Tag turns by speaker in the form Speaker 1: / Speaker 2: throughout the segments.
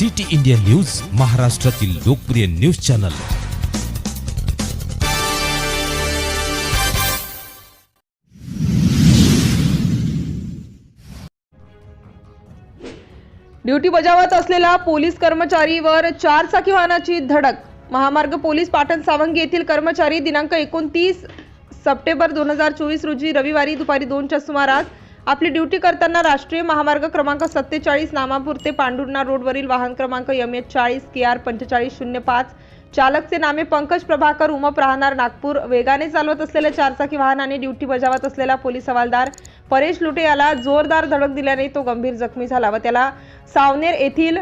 Speaker 1: City India news महाराष्ट्रातील लोकप्रिय news channel.
Speaker 2: Duty बजावत असलेला पोलीस कर्मचारीवर चारचाकी वाहनाची धडक. महामार्ग पोलीस पाटण सावंगी येथील कर्मचारी दिनांक एकोणतीस सप्टेंबर दोन हजार चोवीस रोजी रविवारी दुपारी दोनच्या सुमारास आपली ड्युटी करताना राष्ट्रीय महामार्ग क्रमांक सत्तेचाळीस नामापूर ते पांढुर्णा रोडवरील वाहन क्रमांक एम एच चाळीस के आर पंचेचाळीस शून्य पाच चालकचे नामे पंकज प्रभाकर उमप राहणार नागपूर वेगाने चालवत असलेल्या चारचाकी वाहनाने ड्युटी बजावत असलेला पोलीस हवालदार परेश लुटे याला जोरदार धडक दिल्याने तो गंभीर जखमी झाला व त्याला सावनेर येथील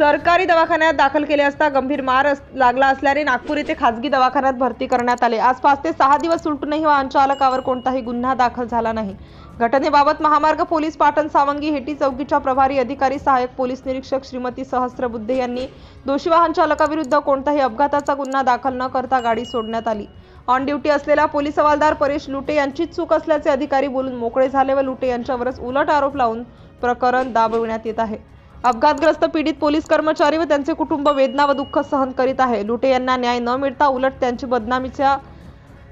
Speaker 2: सरकारी दवाखान्यात दाखल केले असता गंभीर मार अस- लागला असल्याने नागपूर येथे खासगी दवाखान्यात भरती करण्यात आले. आज पाच ते सहा दिवस उलटूनही वाहन चालकावर कोणताही गुन्हा दाखल झाला नाही. घटनेबाबत महामार्ग पोलीस पाटण सावंगी हेटी चौकीच्या प्रभारी अधिकारी सहाय्यक पोलीस निरीक्षक श्रीमती सहस्त्रबुद्धे यांनी दोषी वाहन चालकाविरुद्ध कोणताही अपघाताचा गुन्हा दाखल न करता गाडी सोडण्यात आली. ऑन ड्युटी असलेला पोलीस हवालदार परेश लुटे यांचीच चूक असल्याचे अधिकारी बोलून मोकळे झाले व लुटे यांच्यावरच उलट आरोप लावून प्रकरण दाबविण्यात येत आहे. अपघातग्रस्त पीडित पोलीस कर्मचारी व त्यांचे कुटुंब वेदना व दुःख सहन करीत आहे. लुटे यांना न्याय न मिळता उलट त्यांची बदनामीच्या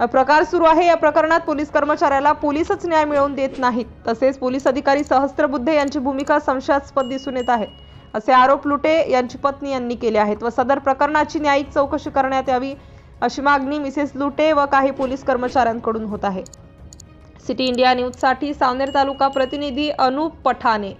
Speaker 2: प्रकार सुरू आहे. या प्रकरणात पोलीस कर्मचाऱ्याला पोलीसच न्याय मिळवून देत नाहीत. तसेच पोलीस अधिकारी सहस्त्रबुद्धे यांची भूमिका संशयास्पद दिसून येत आहे. असे आरोप लुटे यांची पत्नी यांनी केले आहेत व सदर प्रकरणाची न्यायिक चौकशी करण्यात यावी अशी मागणी मिसेस लुटे व काही पोलीस कर्मचाऱ्यांकडून होत आहे. सिटी इंडिया न्यूजसाठी सावनेर तालुका प्रतिनिधी अनुप पठाणे.